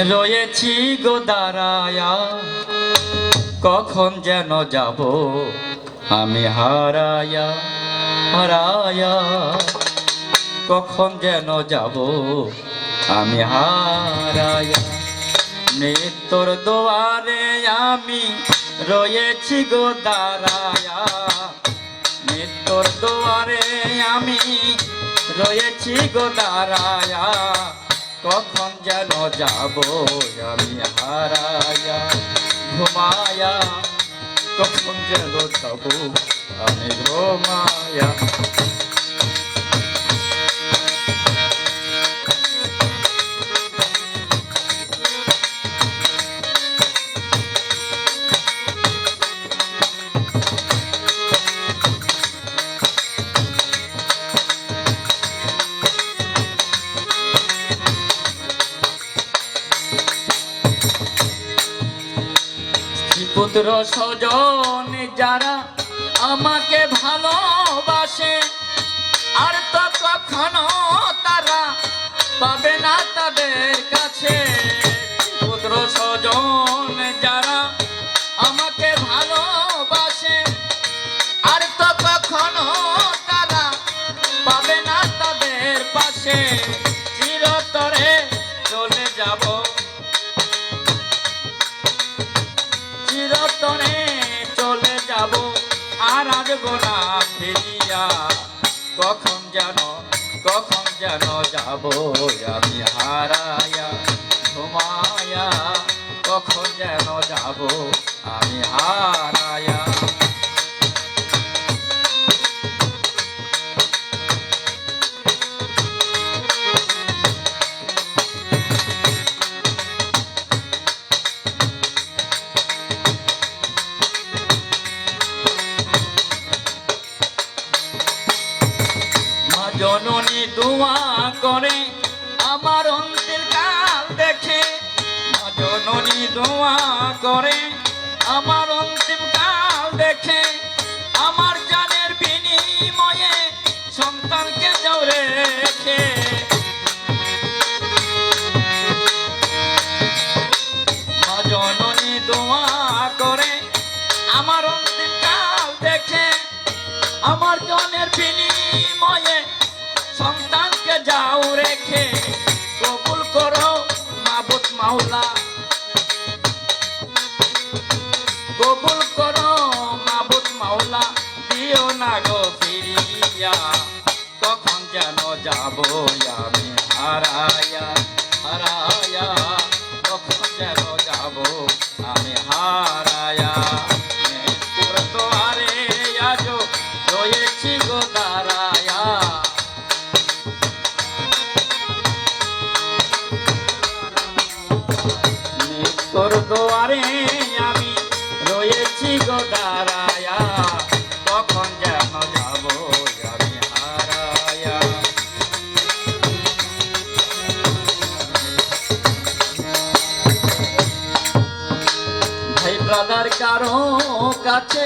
রয়েছি গো দাঁড়ায়া কখন যেন যাব আমি হারায়া হারায়া। কখন যেন যাব আমি হারায়া। মৃত্যুর দোয়ারে আমি রয়েছি গো দাঁড়ায়া মৃত্যুর দোয়ারে আমি রয়েছি গো দাঁড়ায়া কখন যেন যাব আমি হারায়া ঘুমায়া কখন যেন যাব আমি ঘুমায়া। পুত্র স্বজন, যারা আমাকে ভালোবাসে, আর তো কখনো তারা পাবে না তাদের কাছে। পুত্র স্বজন, যারা আসব না ফিরিয়া, কখন যেন কখন যেন যাব আমি হারায়া, ঘুমায়া, কখন যেন যাব আমি হারায়া। জননী দোয়া করে, আমার অন্তিম কাল দেখে। জননী দোয়া করে, আমার অন্তিম কাল দেখে। আমার জানের বিনিময়ে সন্তানকে জোরে রেখে। জননী দোয়া করে, আমার অন্তিম কাল দেখে। আমার জনের বিনিময়ে সন্তানকে যাও রেখে কবুল করো মাবুত মাওলা। কবুল করো মাবুত মাওলা, দিও না গো ফিরিয়া। কখন যেন যাব আমি হারায়া হারায়া। কখন যেন যাব আমি হারায়া। কারও কাছে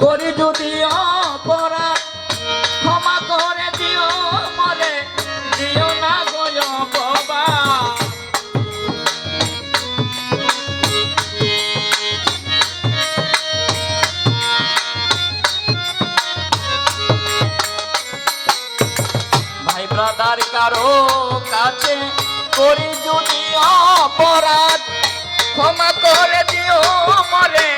করি যদি অপরাধ, ক্ষমা করে দিও মরে, দিও না বাবা ভাই ব্রাদার কারও কাছে করি যদি অপরাধ ক্ষমা করে দিও মরে।